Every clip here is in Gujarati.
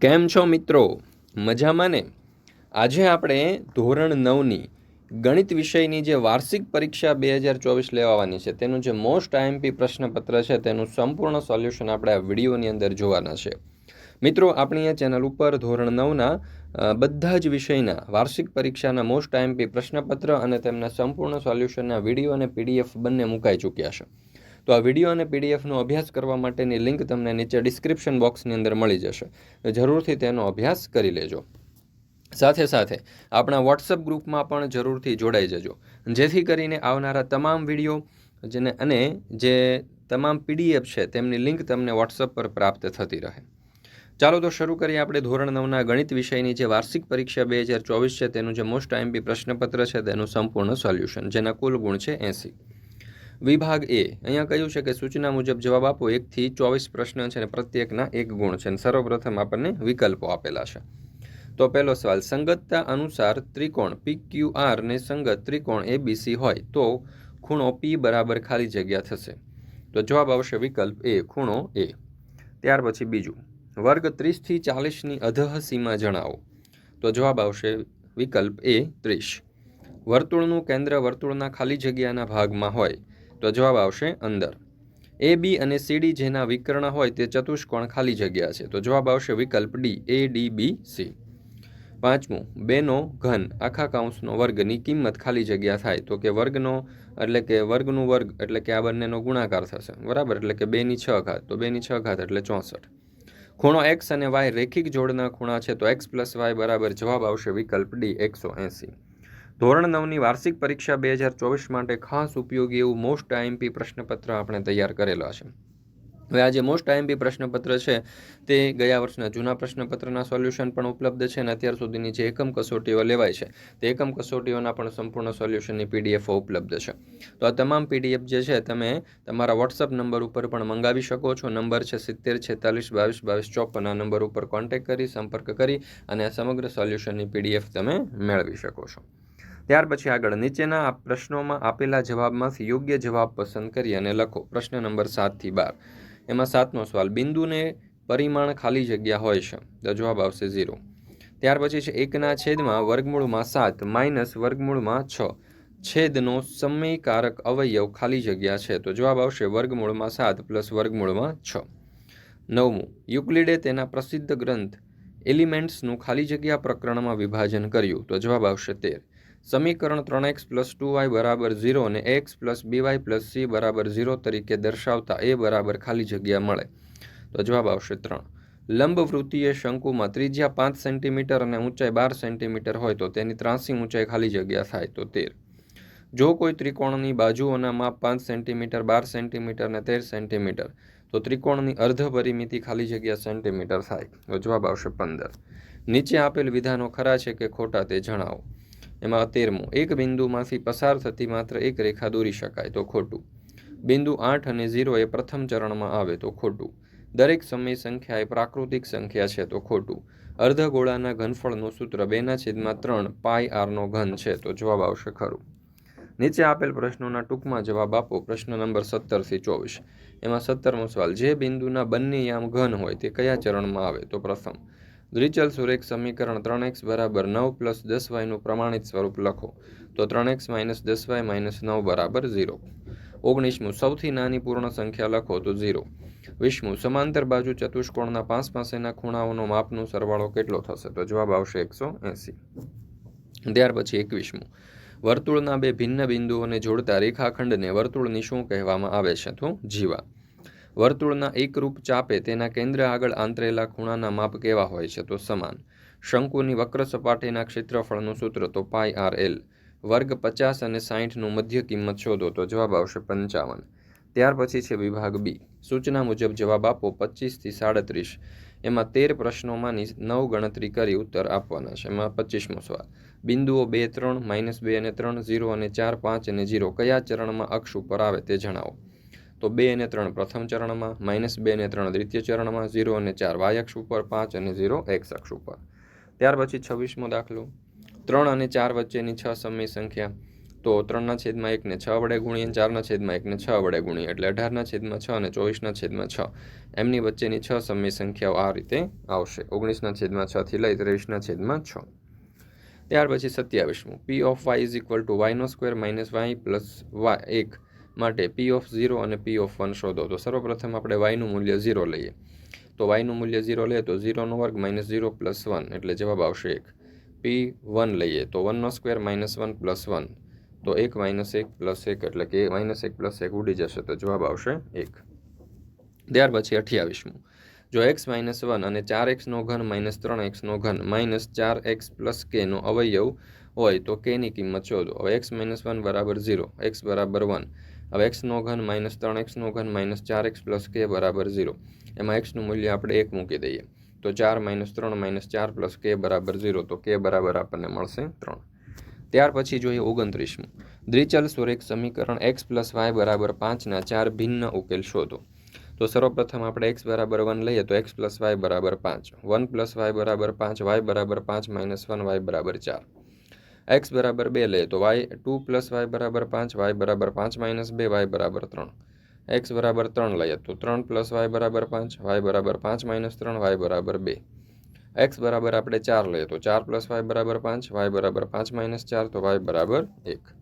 કેમ છો મિત્રો? મજામાં ને? આજે આપણે ધોરણ નવની ગણિત વિષયની જે વાર્ષિક પરીક્ષા બે હજાર ચોવીસ લેવાની છે, તેનું જે મોસ્ટ આઈએમપી પ્રશ્નપત્ર છે, તેનું સંપૂર્ણ સોલ્યુશન આપણે આ વિડીયોની અંદર જોવાના છે. મિત્રો, આપણી આ ચેનલ ઉપર ધોરણ નવના બધા જ વિષયના, વાર્ષિક પરીક્ષાના મોસ્ટ આઈએમપી પ્રશ્નપત્ર અને તેમના સંપૂર્ણ સોલ્યુશનના વીડિયો અને પીડીએફ બંને મુકાઈ ચૂક્યા છે. તો આ વીડિયો અને પીડીએફનો અભ્યાસ કરવા માટેની લિંક તમને નીચે ડિસ્ક્રિપ્શન બોક્સની અંદર મળી જશે. જરૂરથી તેનો અભ્યાસ કરી લેજો. સાથે સાથે આપણા વોટ્સઅપ ગ્રુપમાં પણ જરૂરથી જોડાઈ જજો. જેથી કરીને આવનારા તમામ વીડિયો જેને અને જે તમામ પીડીએફ છે તેમની લિંક તમને વોટ્સઅપ પર પ્રાપ્ત થતી રહે. ચાલો તો શરૂ કરીએ આપણે ધોરણ નવના ગણિત વિષયની જે વાર્ષિક પરીક્ષા બે હજાર ચોવીસ છે તેનું જે મોસ્ટ આઈએમપી પ્રશ્નપત્ર છે તેનું સંપૂર્ણ સોલ્યુશન, જેના કુલ ગુણ છે એંસી. વિભાગ એ અહીંયા કહ્યું છે કે સૂચના મુજબ જવાબ આપો. એકથી ચોવીસ પ્રશ્ન છે અને પ્રત્યેકના એક ગુણ છે. અને સર્વપ્રથમ આપણને વિકલ્પો આપેલા છે. તો પહેલો સવાલ, સંગતતા અનુસાર ત્રિકોણ પી ક્યુ આર ને સંગત ત્રિકોણ એબીસી હોય તો ખૂણો પી બરાબર ખાલી જગ્યા થશે. તો જવાબ આવશે વિકલ્પ એ, ખૂણો એ ત્યાર પછી બીજું, વર્ગ ત્રીસથી ચાલીસની અધઃ સીમા જણાવો. તો જવાબ આવશે વિકલ્પ એ ત્રીસ. વર્તુળનું કેન્દ્ર વર્તુળના ખાલી જગ્યાના ભાગમાં હોય તો જવાબ આવશે અંદર. એ બી અને સીડી જેના વિકર્ણ હોય તે ચતુષ્કોણ ખાલી જગ્યા છે. તો જવાબ આવશે વિકલ્પ D A D B C પાંચમું, બેનો ઘન આખા કાઉન્સનો વર્ગની કિંમત ખાલી જગ્યા થાય. તો કે વર્ગનો એટલે કે વર્ગનું વર્ગ એટલે કે આ બંનેનો ગુણાકાર થશે. બરાબર? એટલે કે બેની છ ઘાત. તો બેની છ ઘાત એટલે ચોસઠ. ખૂણો એક્સ અને વાય રેખિક જોડના ખૂણા છે. તો એક્સ પ્લસ વાય બરાબર જવાબ આવશે વિકલ્પ ડી એકસો એંસી. ધોરણ નવની વાર્ષિક પરીક્ષા બે હજાર ચોવીસ માટે ખાસ ઉપયોગી એવું મોસ્ટ આઈએમપી પ્રશ્નપત્ર આપણે તૈયાર કરેલા છે. હવે આ જે મોસ્ટ આઈએમપી પ્રશ્નપત્ર છે, તે ગયા વર્ષના જૂના પ્રશ્નપત્રના સોલ્યુશન પણ ઉપલબ્ધ છે અને અત્યાર સુધીની જે એકમ કસોટીઓ લેવાય છે, તે એકમ કસોટીઓના પણ સંપૂર્ણ સોલ્યુશનની પીડીએફો ઉપલબ્ધ છે. તો આ તમામ પીડીએફ જે છે, તમે તમારા વોટ્સઅપ નંબર ઉપર પણ મંગાવી શકો છો. નંબર છે સિત્તેર, છેતાલીસ, બાવીસ બાવીસ, ચોપન આ નંબર ઉપર કોન્ટેક્ટ કરી, સંપર્ક કરી અને આ સમગ્ર સોલ્યુશનની પીડીએફ તમે મેળવી શકો છો. ત્યાર પછી આગળ નીચેના આ પ્રશ્નોમાં આપેલા જવાબમાંથી યોગ્ય જવાબ પસંદ કરી અને લખો. પ્રશ્ન નંબર સાતથી બાર. એમાં સાતનો સવાલ, બિંદુને પરિમાણ ખાલી જગ્યા હોય છે. તો જવાબ આવશે ઝીરો. ત્યાર પછી છે, એકના છેદમાં વર્ગમૂળમાં સાત, માઇનસ વર્ગમૂળમાં છ. છેદનો સમયકારક અવયવ ખાલી જગ્યા છે. તો જવાબ આવશે વર્ગમૂળમાં સાત પ્લસ વર્ગમૂળમાં છ. નવમું, યુક્લિડે તેના પ્રસિદ્ધ ગ્રંથ એલિમેન્ટ્સનું ખાલી જગ્યા પ્રકરણમાં વિભાજન કર્યું. તો જવાબ આવશે તેર. સમીકરણ ત્રણ એક્સ પ્લસ ટુ વાય બરાબર ઝીરો અને x plus b y plus c બરાબર ઝીરો તરીકે દર્શાવતા એ બરાબર ખાલી જગ્યા મળે. તો જવાબ આવશે ત્રણ. લંબવૃત્તિએ શંકુમાં ત્રિજ્યા પાંચ સેન્ટીમીટર અને ઊંચાઈ બાર સેન્ટીમીટર હોય તો તેની ત્રાસી ઊંચાઈ ખાલી જગ્યા થાય તો તેર. જો કોઈ ત્રિકોણની બાજુઓના માપ પાંચ સેન્ટીમીટર, બાર સેન્ટીમીટર અને તેર સેન્ટીમીટર, તો ત્રિકોણની અર્ધ પરિમિતિ ખાલી જગ્યા સેન્ટીમીટર થાય. તો જવાબ આવશે પંદર. નીચે આપેલ વિધાનો ખરા છે કે ખોટા તે જણાવો. એમાં તેરમું, એક બિંદુમાંથી પસાર થતી માત્ર એક રેખા દોરી શકાય તો ખોટું. બિંદુ આઠ અને ઝીરો એ પ્રથમ ચરણમાં આવે તો ખોટું. દરેક સમય સંખ્યા એ પ્રાકૃતિક સંખ્યા છે તો ખોટું. અર્ધગોળાના ઘનફળનું સૂત્ર બેના છેદમાં ત્રણ પાય આરનો ઘન છે તો જવાબ આવશે ખરું. નીચે આપેલ પ્રશ્નોના ટૂંકમાં જવાબ આપો. પ્રશ્ન નંબર સત્તરથી ચોવીસ. એમાં સત્તરમો સવાલ, જે બિંદુના બંને યામ ઘન હોય તે કયા ચરણમાં આવે? તો પ્રથમ દ્વિચલ સુરેખ સમીકરણ ત્રણ એક્સ બરાબર નવ પ્લસ દસ વાયનું પ્રમાણિત સ્વરૂપ લખો. તો ત્રણ એક્સ માઇનસ દસ વાય માઇનસ નવ બરાબર ઝીરો. ઓગણીસમું સૌથી નાની પૂર્ણ સંખ્યા લખો તો ઝીરો. વીસમું સમાંતર બાજુ ચતુષ્કોણના પાંચ પાસેના ખૂણાઓનો માપનો સરવાળો કેટલો થશે? તો જવાબ આવશે એકસો એંસી. ત્યાર પછી એકવીસમું. વર્તુળના બે ભિન્ન બિંદુઓને જોડતા રેખાખંડને વર્તુળની શું કહેવામાં આવે છે? તો જીવા. વર્તુળના એકરૂપ ચાપે તેના કેન્દ્ર આગળ આંતરેલા ખૂણાના માપ કેવા હોય છે તો સમાન. શંકુની વક્ર સપાટીના ક્ષેત્રફળનું સૂત્ર તો પાય આર એલ. વર્ગ પચાસ અને સાહીઠનું મધ્ય કિંમત શોધો તો જવાબ આવશે પંચાવન. ત્યાર પછી છે વિભાગ બી. સૂચના મુજબ જવાબ આપો પચીસથી સાડત્રીસ. એમાં તેર પ્રશ્નોમાંની નવ ગણતરી કરી ઉત્તર આપવાના છે. એમાં પચીસમો સવાલ. બિંદુઓ બે, ત્રણ, માઇનસ બે અને ત્રણ, ઝીરો અને ચાર, પાંચ અને ઝીરો કયા ચરણમાં અક્ષ ઉપર આવે તે જણાવો. તો બે અને ત્રણ પ્રથમ ચરણમાં, માઇનસ બે અને ત્રણ દ્વિતીય ચરણમાં, ઝીરો અને ચાર વાય અક્ષ ઉપર પાંચ અને ઝીરો એક્સ અક્ષ ઉપર. ત્યાર પછી છવ્વીસમો દાખલો. ત્રણ અને ચાર વચ્ચેની છ સમય સંખ્યા. તો ત્રણના છેદમાં એકને છ વડે ગુણીએ ચારના છેદમાં એકને છ વડે ગુણીએ એટલે અઢારના છેદમાં છ અને ચોવીસના છેદમાં છ. એમની વચ્ચેની છ સમય સંખ્યાઓ આ રીતે આવશે. ઓગણીસના છેદમાં છથી લઈ ત્રેવીસના છેદમાં છ. ત્યાર પછી સત્યાવીસમું. P of y is equal to વાયનો square minus y plus y એક. માટે પી ઓફ ઝીરો અને પી ઓફ વન શોધો. તો સર્વપ્રથમ આપણે વાયનું મૂલ્ય ઝીરો લઈએ. તો વાયનું મૂલ્ય ઝીરો લઈએ તો ઝીરોનો વર્ગ માઇનસ ઝીરો પ્લસ વન એટલે જવાબ આવશે એક. પી વન લઈએ તો વનનો square minus one plus one તો એક માઇનસ એક પ્લસ એક, એટલે કે માઇનસ એક પ્લસ એક ઉડી જશે, તો જવાબ આવશે એક. ત્યાર પછી અઠ્યાવીસમું. જો એક્સ માઇનસ વન અને ચાર એક્સનો ઘન માઇનસ ત્રણ એક્સનો ઘન માઇનસ ચાર એક્સ પ્લસ કેનો અવયવ હોય, તો કેની કિંમત શોધો. હવે એક્સ માઇનસ વન બરાબર ઝીરો એક્સ બરાબર વન હવે એક્સનો ઘન માઇનસ ત્રણ એક્સનો ઘન માઇનસ ચાર એક્સ પ્લસ કે બરાબર ઝીરો. એમાં એક્સનું મૂલ્ય આપણે એક મૂકી દઈએ. તો ચાર માઇનસ ત્રણ માઇનસ ચાર પ્લસ કે બરાબર ઝીરો. તો કે બરાબર આપણને મળશે ત્રણ. ત્યાર પછી જોઈએ ઓગણત્રીસમું. દ્વિચલ સ્વરેખ સમીકરણ એક્સ પ્લસ વાય બરાબર પાંચના ચાર ભિન્ન ઉકેલ શોધો. તો સર્વપ્રથમ આપણે એક્સ બરાબર વન લઈએ તો એક્સ પ્લસ વાય બરાબર પાંચ. વન પ્લસ વાય બરાબર પાંચ વાય બરાબર પાંચ માઇનસ વન વાય બરાબર ચાર. એક્સ બરાબર બે લઈએ તો વાય ટુ પ્લસ વાય બરાબર પાંચ વાય બરાબર પાંચ માઇનસ બે વાય બરાબર ત્રણ એક્સ બરાબર ત્રણ લઈએ તો ત્રણ પ્લસ વાય બરાબર પાંચ વાય બરાબર પાંચ માઇનસ ત્રણ વાય બરાબર બે એક્સ બરાબર આપણે ચાર લઈએ તો ચાર પ્લસ વાય બરાબર પાંચ વાય બરાબર પાંચ માઇનસ ચાર તો વાય બરાબર એક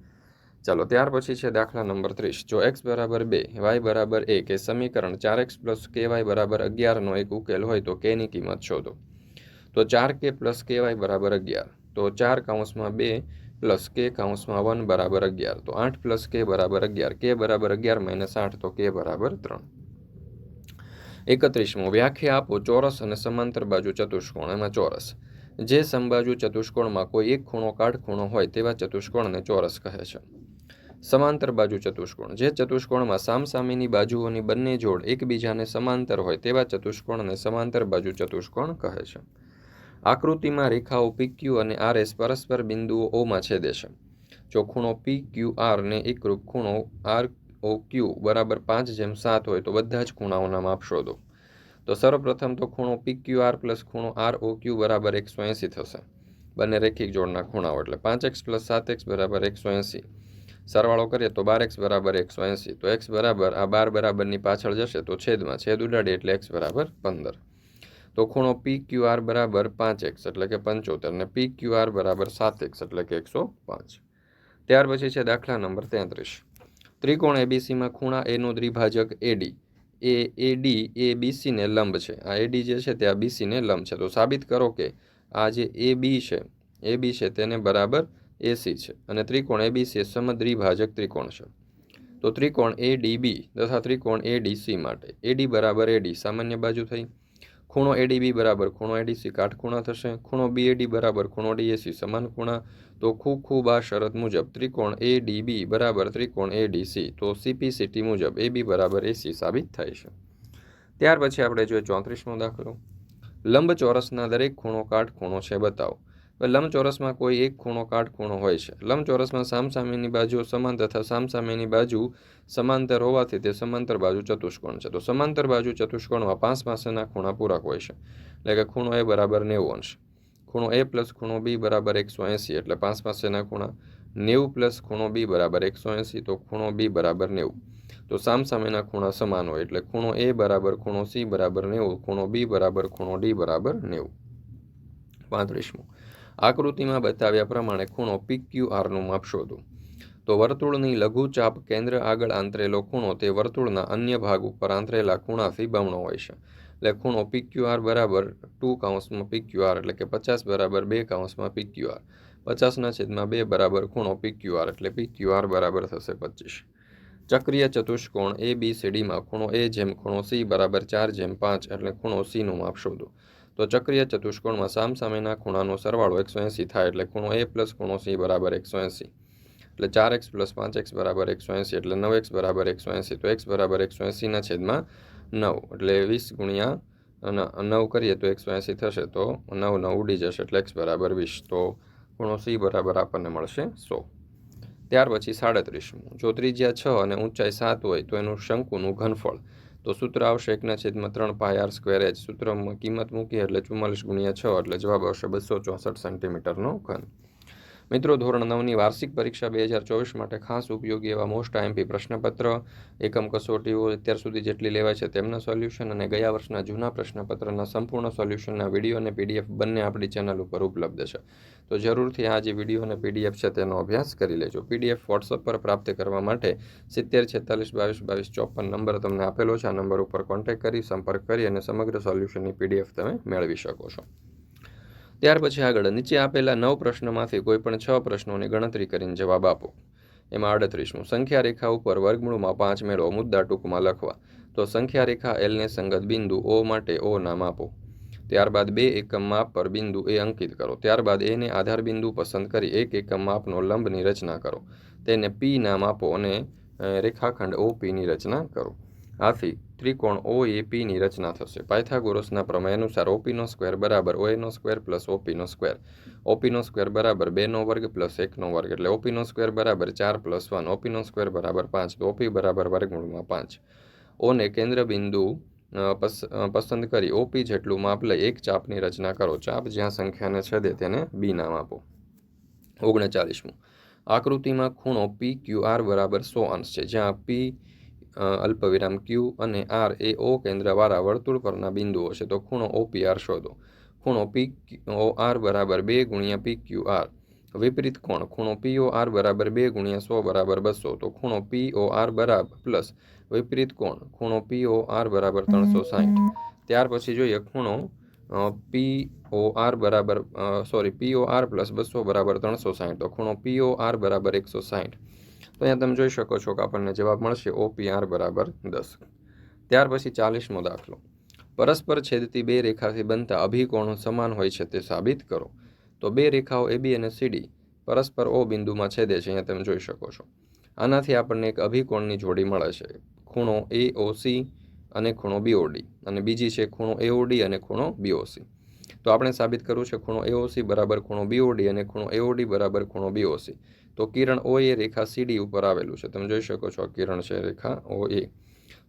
ચાલો ત્યાર પછી છે દાખલા નંબર ત્રીસ જો એક્સ બરાબર બે વાય બરાબર એક એ સમીકરણ ચાર એક્સ પ્લસ કે વાય બરાબર અગિયારનો એક ઉકેલ હોય તો કેની કિંમત શોધો તો ચાર કે પ્લસ કે વાય બરાબર અગિયાર તો ચાર કાઉન્સમાં બે પ્લસ કે કાઉન્સમાં વન બરાબર અગિયાર. તો આઠ પ્લસ કે બરાબર અગિયાર. કે બરાબર અગિયાર માઇનસ આઠ, તો કે બરાબર ત્રણ. એકત્રીસમો, વ્યાખ્યા આપો ચોરસ અને સમાંતર બાજુ ચતુષ્કોણ એમાં ચોરસ. જે સમબાજુ ચતુષ્કોણમાં કોઈ એક ખૂણો કાટખૂણો હોય તેવા ચતુષ્કોણને ચોરસ કહે છે. સમાંતર બાજુ ચતુષ્કોણ. જે ચતુષ્કોણમાં સામસામેની બાજુઓની બંને જોડ એકબીજાને સમાંતર હોય તેવા ચતુષ્કોણને સમાંતર બાજુ ચતુષ્કોણ કહે છે. આકૃતિમાં રેખાઓ પી ક્યુ અને આર એસ પરસ્પર બિંદુઓ ઓમાં છેદે છે. જો ખૂણો પી ક્યુ આર ને એકરૂપ ખૂણો આર ઓ ક્યુ બરાબર પાંચ જેમ સાત હોય તો બધા જ ખૂણાઓના માપ શોધો. તો સર્વપ્રથમ તો ખૂણો પી ક્યુ આર પ્લસ ખૂણો આર ઓ ક્યુ બરાબર એકસો એંસી થશે. બંને રેખિક જોડના ખૂણાઓ એટલે પાંચ એક્સ પ્લસ સાત એક્સ બરાબર એકસો એંસી. સરવાળો કરીએ તો બાર એક્સ બરાબર એકસો એંસી. તો એક્સ બરાબર આ બાર બરાબરની પાછળ જશે તો છેદમાં છેદ ઉડાડીએ એટલે એક્સ બરાબર પંદર. તો ખૂણો પી ક્યુ આર બરાબર પાંચ એક્સ એટલે કે પંચોતેર અને પી ક્યુ આર બરાબર સાત એક્સ એટલે કે એકસો પાંચ. ત્યાર પછી છે દાખલા નંબર તેત્રીસ. ત્રિકોણ એબીસીમાં ખૂણા એનો દ્વિભાજક એડી એ એડી એ બીસીને લંબ છે. આ એડી જે છે તે આ બીસીને લંબ છે. તો સાબિત કરો કે આ જે એ બી છે એ બી છે તેને બરાબર એસી છે. અને ત્રિકોણ એબીસી એ સમદ્વિભાજક ત્રિકોણ છે. તો ત્રિકોણ એ ડી તથા ત્રિકોણ એ ડી માટે એડી બરાબર એડી સામાન્ય બાજુ થઈ. ખૂણો એડીબી બરાબર, ખૂણો એડીસી કાટખૂણા થશે, ખૂણો બીએડી બરાબર, ખૂણો ડીએસી સમાન ખૂણા. તો ખૂબ ખૂબ આ શરત મુજબ ત્રિકોણ એ ડીબી બરાબર ત્રિકોણ એ ડીસી તો સીપીસીટી મુજબ એ બી બરાબર એસી સાબિત થાય છે. ત્યાર પછી આપણે જોઈએ ચોત્રીસમો દાખલો. લંબચોરસના દરેક ખૂણો કાટખૂણો છે, બતાવો. લંબચોરસમાં કોઈ એક ખૂણો કાટખૂણો હોય છે. લંબચોરસમાં સામસામેની બાજુઓ સમાન તથા સામસામેની બાજુ સમાંતર હોવાથી તે સમાંતર બાજુ ચતુષ્કોણ છે. તો સમાંતર બાજુ ચતુષ્કોણમાં પાંચ પાસેના ખૂણા પૂરક હોય છે. એટલે કે ખૂણો એ બરાબર નેવું અંશ. ખૂણો એ પ્લસ ખૂણો બી બરાબર એકસો એંસી એટલે પાંચ પાસેના ખૂણા. નેવું પ્લસ ખૂણો બી બરાબર એકસો એંસી તો ખૂણો બી બરાબર નેવું. તો સામસામેના ખૂણા સમાન હોય એટલે ખૂણો એ બરાબર ખૂણો સી બરાબર નેવું, ખૂણો બી બરાબર ખૂણો ડી બરાબર નેવું. પાંત્રીસમું. આકૃતિમાં બતાવ્યા પ્રમાણે ખૂણો પીક્યુઆરનું માપ શોધો. તો વર્તુળની લઘુચાપ કેન્દ્ર આગળ આંતરેલો ખૂણો તે વર્તુળના અન્ય ભાગ ઉપર આંતરેલા ખૂણાથી બમણો હોય છે. એટલે ખૂણો પીક્યુઆર બરાબર ટુ કાઉન્સમાં પીક્યુ આર એટલે કે પચાસ બરાબર બે કાઉન્સમાં પીક્યુઆર પચાસના છેદમાં બે બરાબર ખૂણો પીક્યુઆર એટલે પીક્યુ આર બરાબર થશે પચીસ. ચક્રીય ચતુષ્કોણ એ બી સીડીમાં ખૂણો એ જેમ ખૂણો સી બરાબર ચાર જેમ પાંચ એટલે ખૂણો સીનું માપ શોધો. તો ચક્રીય ચતુષ્કોણમાં સામસામેના ખૂણાનો સરવાળો એકસો એંસી થાય એટલે ખૂણો એ પ્લસ ખૂણો સી બરાબર એકસો એંસી. એટલે ચાર એક્સ પ્લસ પાંચ એક્સ બરાબર એકસો એંસી એટલે નવ એક્સ બરાબર એકસો એંસી. તો એક્સ બરાબર એકસો એંસીના છેદમાં નવ. એટલે વીસ ગુણ્યા નવ કરીએ તો એકસો એંસી થશે તો નવ નવ ઉડી જશે એટલે એક્સ બરાબર વીસ. તો ખૂણો સી બરાબર આપણને મળશે સો. ત્યાર પછી સાડત્રીસમું. જો ત્રિજ્યા છ અને ઊંચાઈ સાત હોય તો એનું શંકુનું ઘનફળ તો સૂત્ર આવશે એકના છેદમાં ત્રણ પાય આર સ્ક્વેર એચ. સૂત્રમાં કિંમત મૂકી એટલે ચુમ્માલીસ ગુણ્યા છ એટલે જવાબ આવશે બસો ચોસઠ સેન્ટીમીટરનો ઘન. મિત્રો, ધોરણ નવની વાર્ષિક પરીક્ષા બે હજાર ચોવીસ માટે ખાસ ઉપયોગી એવા મોસ્ટ આઈએમપી પ્રશ્નપત્ર, એકમ કસોટીઓ અત્યાર સુધી જેટલી લેવાય છે તેમના સોલ્યુશન અને ગયા વર્ષના જૂના પ્રશ્નપત્રના સંપૂર્ણ સોલ્યુશનના વીડિયો અને પીડીએફ બંને આપણી ચેનલ ઉપર ઉપલબ્ધ છે. તો જરૂરથી આ જે વીડિયો અને પીડીએફ છે તેનો અભ્યાસ કરી લેજો. પીડીએફ વોટ્સઅપ પર પ્રાપ્ત કરવા માટે સિત્તેર છેતાલીસ બાવીસ બાવીસ ચોપન નંબર તમને આપેલો છે. આ નંબર ઉપર કોન્ટેક્ટ કરી સંપર્ક કરી અને સમગ્ર સોલ્યુશનની પીડીએફ તમે મેળવી શકો છો. ત્યાર પછી આગળ નીચે આપેલા નવ પ્રશ્નોમાંથી કોઈ પણ છ પ્રશ્નોની ગણતરી કરીને જવાબ આપો. એમાં આડત્રીસમું સંખ્યા રેખા ઉપર વર્ગમૂળમાં પાંચ મેળવો, મુદ્દા ટૂંકમાં લખવા. તો સંખ્યા રેખા એલને સંગત બિંદુ ઓ માટે ઓ નામ આપો. ત્યારબાદ બે એકમ માપ પર બિંદુ એ અંકિત કરો. ત્યારબાદ એને આધાર બિંદુ પસંદ કરી એક એકમ માપનો લંબની રચના કરો. તેને પી નામ આપો અને રેખાખંડ ઓ પીની રચના કરો. આથી ત્રિકોણ ઓ એ પીની રચના થશે. પાયથાગોરસના પ્રમેય અનુસાર ઓપીનો સ્ક્વેર બરાબર ઓએનો સ્ક્વેર પ્લસ ઓપીનો સ્ક્વેર ઓપીનો સ્ક્વેર બરાબર બેનો વર્ગ પ્લસ એકનો વર્ગ. એટલે ઓપીનો સ્ક્વેર બરાબર ચાર પ્લસ વન ઓપીનો સ્ક્વેર બરાબર પાંચ. ઓપી બરાબર વર્ગમૂળમાં પાંચ. ઓને કેન્દ્ર બિંદુ પસંદ કરી ઓપી જેટલું માપ લઈ એક ચાપની રચના કરો. ચાપ જ્યાં સંખ્યાને છેદે તેને બી નામ આપો. ઓગણચાલીસમું. આકૃતિમાં ખૂણો પી ક્યુ આર બરાબર સો અંશ છે. જ્યાં પી અલ્પવિરામ ક્યુ અને આર એ ઓ કેન્દ્રવાળા વર્તુળ પરના બિંદુઓ છે. તો ખૂણો ઓપીઆર આર શોધો. ખૂણો પી ઓ આર બરાબર બે ગુણ્યા પી ક્યુ આર વિપરીત કોણ? ખૂણો પી ઓ આર બરાબર બે ગુણ્યા સો બરાબર બસો. તો ખૂણો પી ઓ આર બરાબર પ્લસ વિપરીત કોણ? ખૂણો પી ઓ આર બરાબર ત્રણસો સાહીઠ ત્યાર પછી જોઈએ ખૂણો પી ઓ આર બરાબર sorry P O R plus બસો બરાબર ત્રણસો સાહીઠ તો ખૂણો પી ઓ આર બરાબર એકસો સાહીઠ તો અહીંયા તમે જોઈ શકો છો કે આપણને જવાબ મળશે ઓ પી આર બરાબર દસ. ત્યાર પછી ચાલીસમો દાખલો. પરસ્પર છેદતી બે રેખાથી બનતા અભિકોણો સમાન હોય છે તે સાબિત કરો. તો બે રેખાઓ એ બી અને સીડી પરસ્પર ઓ બિંદુમાં છેદે છે, અહીંયા તમે જોઈ શકો છો. આનાથી આપણને એક અભિકોણની જોડી મળે છે. ખૂણો એ સી અને ખૂણો બીઓડી અને બીજી છે ખૂણો એઓડી અને ખૂણો બીઓસી તો આપણે સાબિત કરવું છે ખૂણો એઓસી બરાબર ખૂણો બીઓડી અને ખૂણો એઓડી બરાબર ખૂણો બીઓસી તો કિરણ ઓ એ રેખા સીડી ઉપર આવેલું છે. તમે જોઈ શકો છો કિરણ છે રેખા ઓ એ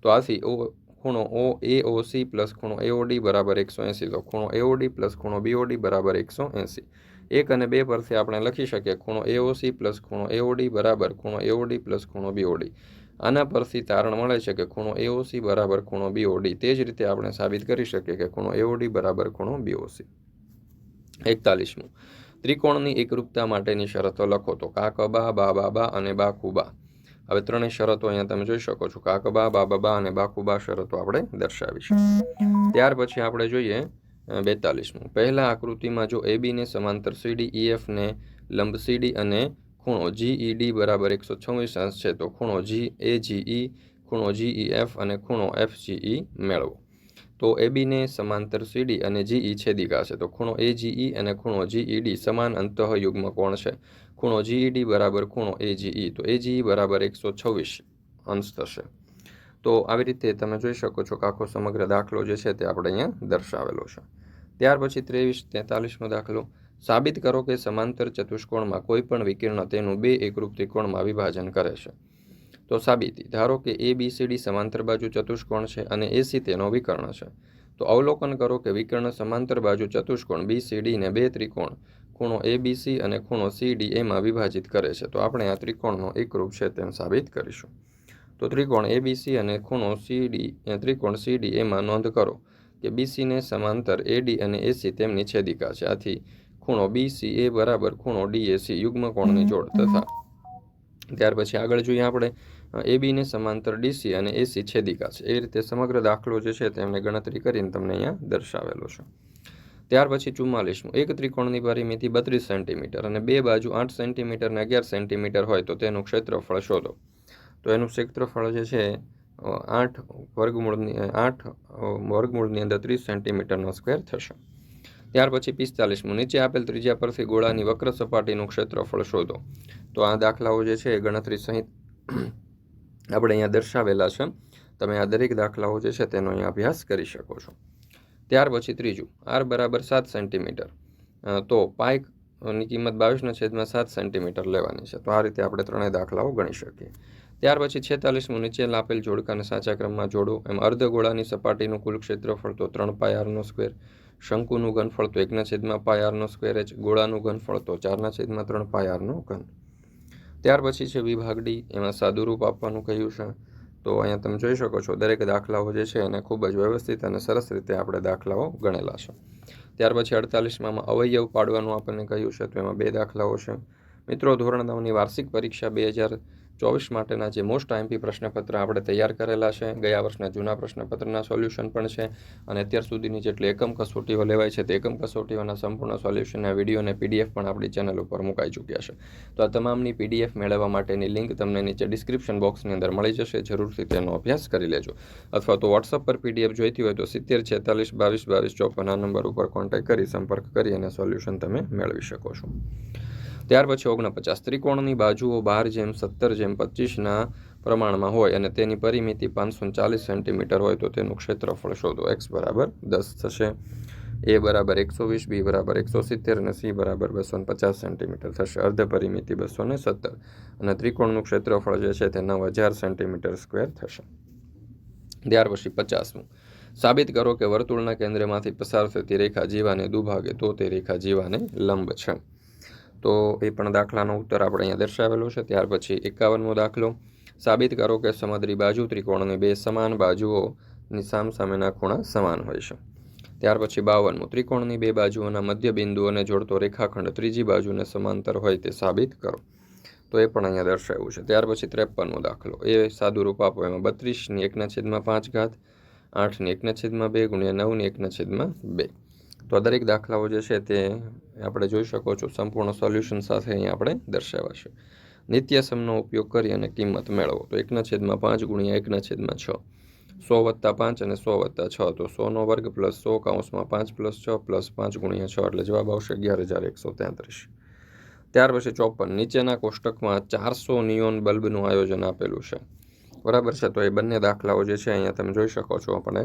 તો આથી ઓ ખૂણો ઓ એ ઓ સી પ્લસ ખૂણો એઓડી બરાબર એકસો એંસી. તો ખૂણો એઓડી પ્લસ ખૂણો બીઓડી બરાબર એકસો એંસી. એક અને બે પરથી આપણે લખી શકીએ ખૂણો એઓસી પ્લસ ખૂણો એઓડી બરાબર ખૂણો એઓડી પ્લસ ખૂણો બીઓડી આના પરથી તારણ મળે છે કે ખૂણો એઓસી બરાબર ખૂણો બીઓડી તે જ રીતે આપણે સાબિત કરી શકીએ કે ખૂણો એઓડી બરાબર ખૂણો બીઓસી એકતાલીસમું. ત્રિકોણની એકરૂપતા માટેની શરતો લખો તો કાકબા બા બાબા અને બા કુબા હવે ત્રણેય શરતો અહીંયા તમે જોઈ શકો છો. કાકબા બાબા અને બાકુબા શરતો આપણે દર્શાવીશું. ત્યાર પછી આપણે જોઈએ બેતાલીસમું. પહેલા આકૃતિમાં જો એ બીને સમાંતર સીડી ઈએફને લંબ સીડી અને ખૂણો જીઈડી બરાબર એકસો છવ્વીસ અંશ છે, તો ખૂણો જી એ જીઈ ખૂણો જીઈ એફ અને ખૂણો એફ જીઈ મેળવો. તો એ બીને સમાંતર સીડી અને જીઈ છેદિકા છે. તો ખૂણો એ જીઈ અને ખૂણો જીઈડી સમાન અંતઃયુગ્મ કોણ છે? ખૂણો જીઈડી બરાબર ખૂણો એ જીઈ તો એ જીઈ બરાબર એકસો છવ્વીસ અંશ થશે. તો આવી રીતે તમે જોઈ શકો છો કે આખો સમગ્ર દાખલો જે છે તે આપણે અહીંયા દર્શાવેલો છે. ત્યાર પછી ત્રેવીસ, તેતાલીસમો દાખલો. સાબિત કરો કે સમાંતર ચતુષ્કોણમાં કોઈ પણ વિકર્ણ તેનું બે એકરૂપ ત્રિકોણમાં વિભાજન કરે છે. તો સાબિતી ધારો કે એ બી સી ડી સમાંતર બાજુ ચતુષ્કોણ છે અને એસી તેનો વિકર્ણ છે. તો અવલોકન કરો કે વિકર્ણ સમાંતર બાજુ ચતુષ્કોણ બી સી ડીને બે ત્રિકોણ ખૂણો એ બી સી અને ખૂણો સી ડી એમાં વિભાજિત કરે છે. તો આપણે આ ત્રિકોણનો એકરૂપ છે તેમ સાબિત કરીશું. તો ત્રિકોણ એ બી સી અને ખૂણો સી ડી ત્રિકોણ સી ડી એમાં નોંધ કરો કે બીસીને સમાંતર એડી અને એસી તેમની છેદિકા છે. આથી ખૂણો બીસી એ બરાબર ખૂણો ડીએસી યુગ્મ કોણની જોડ તથા ત્યાર પછી આગળ જોઈએ આપણે. એ બીને સમાંતર ડીસી અને એસી છેદિકા છે. એ રીતે સમગ્ર દાખલો જે છે તેમને ગણતરી કરીને તમને અહીંયા દર્શાવેલો છે. ત્યાર પછી ચુમ્માલીસમું. એક ત્રિકોણની પરિમિતિ બત્રીસ સેન્ટીમીટર અને બે બાજુ આઠ સેન્ટીમીટર અને અગિયાર સેન્ટીમીટર હોય તો તેનું ક્ષેત્રફળ શોધો. તો એનું ક્ષેત્રફળ જે છે આઠ વર્ગમૂળની આઠ વર્ગમૂળની અંદર ત્રીસ સેન્ટીમીટરનો સ્ક્વેર થશે. ત્યાર પછી પિસ્તાલીસમું. નીચે આપેલ ત્રિજ્યા પરથી ગોળાની વક્ર સપાટીનું ક્ષેત્રફળ શોધો. તો આ દાખલાઓ જે છે ગણતરી સહિત આપણે અહીંયા દર્શાવેલા છે. તમે આ દરેક દાખલાઓ જે છે તેનો અહીંયા અભ્યાસ કરી શકો છો. ત્યાર પછી ત્રીજું આર બરાબર સાત સેન્ટીમીટર તો પાઇકની કિંમત બાવીસના છેદમાં સાત સેન્ટીમીટર લેવાની છે. તો આ રીતે આપણે ત્રણેય દાખલાઓ ગણી શકીએ. ત્યાર પછી છેતાલીસમું, નીચે આપેલ જોડકાને સાચા ક્રમમાં જોડો. એમ અર્ધગોળાની સપાટીનું કુલ ક્ષેત્રફળ તો ત્રણ પાય આરનો સ્ક્વેર શંકુનું ઘનફળ તો એકના છેદમાં પાય આરનો સ્ક્વેર એચ ગોળાનું ઘનફળ તો ચારના છેદમાં ત્રણ પાય આરનો ઘન. ત્યાર પછી છે વિભાગ ડી એમાં સાદુરૂપ આપવાનું કહ્યું છે. તો અહીંયા તમે જોઈ શકો છો, દરેક દાખલાઓ જે છે એને ખૂબ જ વ્યવસ્થિત અને સરસ રીતે આપણે દાખલાઓ ગણેલા છે. ત્યાર પછી અડતાલીસમાં અવયવ પાડવાનું આપણને કહ્યું છે, તો એમાં બે દાખલાઓ છે. મિત્રો, ધોરણ નવની વાર્ષિક પરીક્ષા બે હજાર ચોવીસ માટેના જે મોસ્ટ આઈમ્પી પ્રશ્નપત્ર આપણે તૈયાર કરેલા છે. ગયા વર્ષના જૂના પ્રશ્નપત્રના સોલ્યુશન પણ છે અને અત્યાર સુધીની જેટલી એકમ કસોટીઓ લેવાય છે તે એકમ કસોટીઓના સંપૂર્ણ સોલ્યુશનના વીડિયો અને પીડીએફ પણ આપણી ચેનલ ઉપર મુકાઈ ચૂક્યા છે. તો આ તમામની પીડીએફ મેળવવા માટેની લિંક તમને નીચે ડિસ્ક્રિપ્શન બોક્સની અંદર મળી જશે. જરૂરથી તેનો અભ્યાસ કરી લેજો. અથવા તો વોટ્સઅપ પર પીડીએફ જોઈતી હોય તો સિત્તેર, છેતાલીસ, બાવીસ બાવીસ, ચોપન આ નંબર ઉપર કોન્ટેક્ટ કરી સંપર્ક કરી અને સોલ્યુશન તમે મેળવી શકો છો. ત્યાર પછી ઓગણપચાસ ત્રિકોણની બાજુઓ બાર જેમ, સત્તર જેમ, પચીસના પ્રમાણમાં હોય અને તેની પરિમિતિ પાંચસો ચાલીસ સેન્ટીમીટર હોય તો તેનું ક્ષેત્રફળ શોધો. એક્સ બરાબર દસ થશે. એ બરાબર એકસો વીસ, બી બરાબર એકસો સિત્તેર અને સી બરાબર બસો પચાસ સેન્ટીમીટર થશે. અર્ધ પરિમિતિ બસો ને સત્તર. અને ત્રિકોણનું ક્ષેત્રફળ જે છે તે નવ હજાર સેન્ટીમીટર સ્ક્વેર થશે. ત્યાર પછી પચાસમું. સાબિત કરો કે વર્તુળના કેન્દ્રમાંથી પસાર થતી રેખા જીવાને દુભાગે તો તે રેખા જીવાને લંબ છે. તો એ પણ દાખલાનો ઉત્તર આપણે અહીંયા દર્શાવેલો છે. ત્યાર પછી એકાવનમો દાખલો. સાબિત કરો કે સમદ્રી બાજુ ત્રિકોણની બે સમાન બાજુઓની સામસામેના ખૂણા સમાન હોય છે. ત્યાર પછી બાવનમો. ત્રિકોણની બે બાજુઓના મધ્ય બિંદુઓને જોડતો રેખાખંડ ત્રીજી બાજુને સમાંતર હોય તે સાબિત કરો. તો એ પણ અહીંયા દર્શાવ્યું છે. ત્યાર પછી ત્રેપનમો દાખલો. એ સાદું રૂપ આપો. એમાં બત્રીસની એકના છેદમાં પાંચ ઘાત, આઠની એકના છેદમાં બે ગુણ્યા નવની એકના છેદમાં બે. તો આ દરેક દાખલાઓ જે છે તે આપણે જોઈ શકો છો, સંપૂર્ણ સોલ્યુશન સાથે અહીં આપણે દર્શાવ્યા છે. નિત્યસમનો ઉપયોગ કરી અને કિંમત મેળવો. તો એકના છેદમાં પાંચ ગુણ્યા એકના છેદમાં છ. સો વત્તા પાંચ અને સો વત્તા છ. તો સોનો વર્ગ પ્લસ સો કાઉન્સમાં પાંચ પ્લસ છ પ્લસ પાંચ ગુણ્યા છ એટલે જવાબ આવશે અગિયાર હજાર એકસો તેત્રીસ. ત્યાર પછી ચોપન. નીચેના કોષ્ટકમાં ચારસો નિયોન બલ્બનું આયોજન આપેલું છે. બરાબર છે? તો એ બંને દાખલાઓ જે છે અહીંયા તમે જોઈ શકો છો. આપણે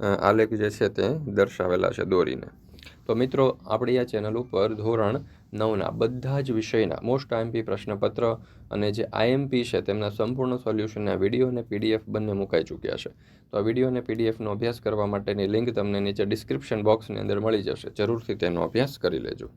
આલેખ જે છે તે દર્શાવેલા છે દોરીને. તો મિત્રો, આપણી આ ચેનલ ઉપર ધોરણ નવના બધા જ વિષયના મોસ્ટ આઈએમપી પ્રશ્નપત્ર અને જે આઈએમપી છે, તેમના સંપૂર્ણ સોલ્યુશનના વીડિયો અને પીડીએફ બંને મુકાઈ ચૂક્યા છે. તો આ વીડિયો અને પીડીએફનો અભ્યાસ કરવા માટેની લિંક તમને નીચે ડિસ્ક્રિપ્શન બોક્સની અંદર મળી જશે. જરૂરથી તેનો અભ્યાસ કરી લેજો.